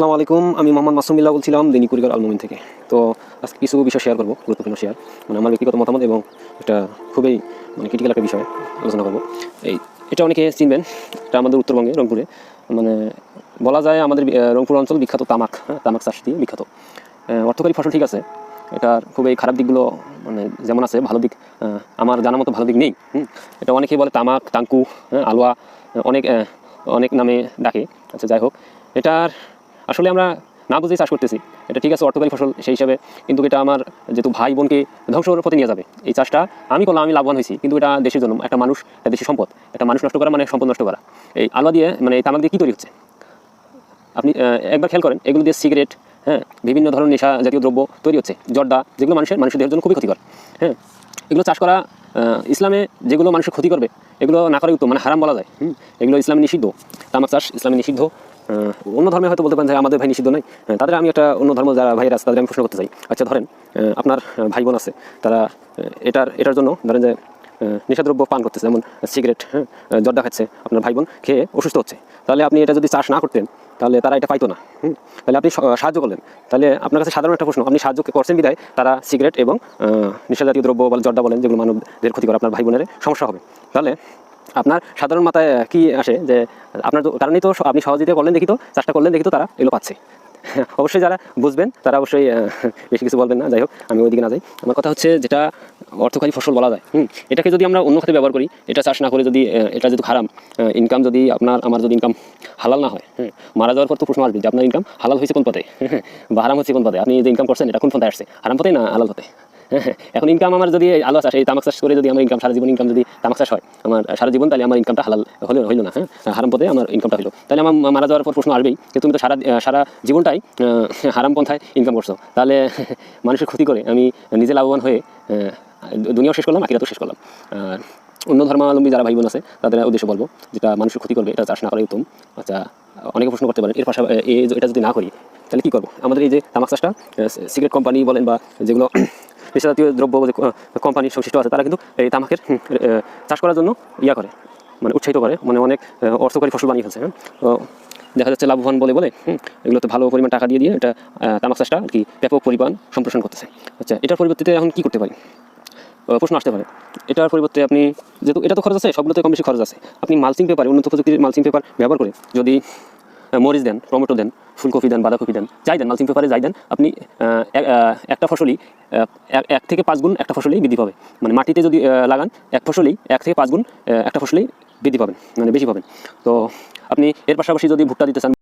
আসসালামু আলাইকুম। আমি মোহাম্মদ মাসুমিল্লাহ বলছিলাম দৈনিক কুরিকার আলমুমিন থেকে। তো আজকে কিছু বিষয় শেয়ার করব গুরুত্বপূর্ণ শেয়ার মানে আমার ব্যক্তিগত মতামত এবং এটা খুবই মানে ক্রিটিক্যাল একটা বিষয় আলোচনা করব। এই এটা অনেকে চিনবেন এটা আমাদের উত্তরবঙ্গে রংপুরে। মানে বলা যায় আমাদের রংপুর অঞ্চল বিখ্যাত তামাক হ্যাঁ তামাক চাষ দিয়ে বিখ্যাত। অর্থকরী ফসল ঠিক আছে এটার খুবই খারাপ দিকগুলো মানে যেমন আছে ভালো দিক আমার জানার মতো ভালো দিক নেই। এটা অনেকেই বলে তামাক টাঙ্কু হ্যাঁ, আলুয়া অনেক অনেক নামে ডাকে। আচ্ছা যাই হোক এটার আসলে আমরা না বুঝেই চাষ করতেছি। এটা ঠিক আছে অর্থকারী ফসল সেই হিসাবে কিন্তু এটা আমার যেহেতু ভাই বোনকে ধ্বংসর পথে নিয়ে যাবে এই চাষটা আমি করলাম আমি লাভবান হয়েছি। কিন্তু এটা দেশের জন্য একটা মানুষ একটা দেশের সম্পদ একটা মানুষ নষ্ট করা মানে সম্পদ নষ্ট করা। এই আলুয়া দিয়ে মানে এই তামাক দিয়ে কী তৈরি হচ্ছে? আপনি একবার খেয়াল করেন এগুলো দিয়ে সিগারেট হ্যাঁ বিভিন্ন ধরনের নেশা জাতীয় দ্রব্য তৈরি হচ্ছে জর্দা যেগুলো মানুষের মানুষের দেহের জন্য খুবই ক্ষতিকর হ্যাঁ। এগুলো চাষ করা ইসলামে যেগুলো মানুষের ক্ষতি করবে এগুলো না করাই উত্তম মানে হারাম বলা যায় হুম, এগুলো ইসলামে নিষিদ্ধ তামাক চাষ ইসলামে নিষিদ্ধ। অন্য ধর্মে হয়তো বলতে পারেন যে আমাদের ভাই নিষিদ্ধ হ্যাঁ, তাদের আমি একটা অন্য ধর্ম যারা ভাইয়ের আছে তাদের আমি প্রশ্ন করতে চাই। আচ্ছা ধরেন আপনার ভাই বোন আছে তারা এটার এটার জন্য ধরেন যে নেশাদ্রব্য পান করতেছে যেমন সিগারেট হ্যাঁ জর্দা খাচ্ছে আপনার ভাই বোন খেয়ে অসুস্থ হচ্ছে। তাহলে আপনি এটা যদি চাষ না করতেন তাহলে তারা এটা পাইতো না হুম। তাহলে আপনি সাহায্য করলেন। তাহলে আপনার কাছে সাধারণ একটা প্রশ্ন আপনি সাহায্য করছেন বিদায় তারা সিগারেট এবং নেশাজাতীয় দ্রব্য বলেন জর্দা বলেন যেগুলো মানবদের ক্ষতি করে আপনার ভাই বোনের সমস্যা হবে। তাহলে আপনার সাধারণ মাথায় কি আসে যে, আপনার কারণেই তো আপনি সহযোগিতা করলেন দেখি তো, চাষটা করলেন দেখি তো তারা এগুলো পাচ্ছে। অবশ্যই যারা বুঝবেন, তারা অবশ্যই বেশি কিছু বলবেন না, যাই হোক, আমি ওইদিকে না যাই। আমার কথা হচ্ছে যেটা অর্থকারী ফসল বলা যায়, হুম, এটাকে যদি আমরা অন্য খাতে ব্যবহার করি, এটা চাষ না করে যদি এটা যদি হারাম ইনকাম যদি আপনার, আমার যদি ইনকাম হালাল না হয় হ্যাঁ মারা যাওয়ার পর তো প্রশ্ন আসবে যে আপনার ইনকাম হালাল হয়েছে কোন পথে? বা হারাম হচ্ছে কোন পথে? আপনি যে ইনকাম করছেন, এটা কোন পথে আসছে? হারাম পথে না হালাল পথে? এখন ইনকাম আমার যদি আলো চাষ এই তামাক চাষ করে যদি আমার ইনকাম সারা জীবন ইনকাম যদি তামাক চাষ হয়, আমার সারা জীবন তাহলে আমার ইনকামটা হালাল হলো হইল না হ্যাঁ? হারাম পথে আমার ইনকামটা হলো তাহলে আমার মারা যাওয়ার পর প্রশ্ন আসবেই যে তুমি তো সারা সারা জীবনটাই হারাম পন্থায় ইনকাম করছ। তাহলে মানুষের ক্ষতি করে, আমি নিজে লাভবান হয়ে দুনিয়াও শেষ করলাম আকিরাতও শেষ করলাম। আর অন্য ধর্মাবলম্বী যারা ভাই বোন আছে, তাদের উদ্দেশ্য বলব যেটা মানুষের ক্ষতি করবে, এটা চাষ না করাই উত্তম। আচ্ছা অনেকে প্রশ্ন করতে পারেন, এর পাশাপাশি এটা যদি না করি, তাহলে কী করব? আমাদের এই যে তামাক চাষটা সিগারেট কোম্পানি বলেন বা যেগুলো নেশা জাতীয় দ্রব্য কোম্পানি সংশ্লিষ্ট আছে, তারা কিন্তু এই তামাকের চাষ করার জন্য ইয়া করে মানে উৎসাহিত করে মানে অনেক অর্থকরী ফসল বানিয়ে ফেলছে হ্যাঁ? দেখা যাচ্ছে লাভবান বলে বলে এগুলোতে ভালো পরিমাণ টাকা দিয়ে দিয়ে এটা তামাক চাষটা আর কি ব্যাপক পরিমাণ সম্প্রসারণ করতেছে। আচ্ছা এটার পরিবর্তে এখন কী করতে পারি? প্রশ্ন আসতে পারে। এটার পরিবর্তে আপনি যেহেতু এটা তো খরচ আছে, সবগুলোতে কম বেশি খরচ আছে। আপনি মালচিং পেপার, উন্নত প্রযুক্তির মালচিং পেপার ব্যবহার করে যদি মরিচ দেন, টমেটো দেন ফুলকপি দেন, বাঁধাকপি দেন, যাই দেন, মালচিং পেপারে যাই দেন, আপনি একটা ফসলই এক থেকে পাঁচ গুণ একটা ফসলেই বৃদ্ধি পাবে। মানে মাটিতে যদি লাগান, এক ফসলেই এক থেকে পাঁচ গুণ একটা ফসলেই বৃদ্ধি পাবেন মানে বেশি পাবেন। তো আপনি এর পাশাপাশি যদি ভুট্টা দিতে চান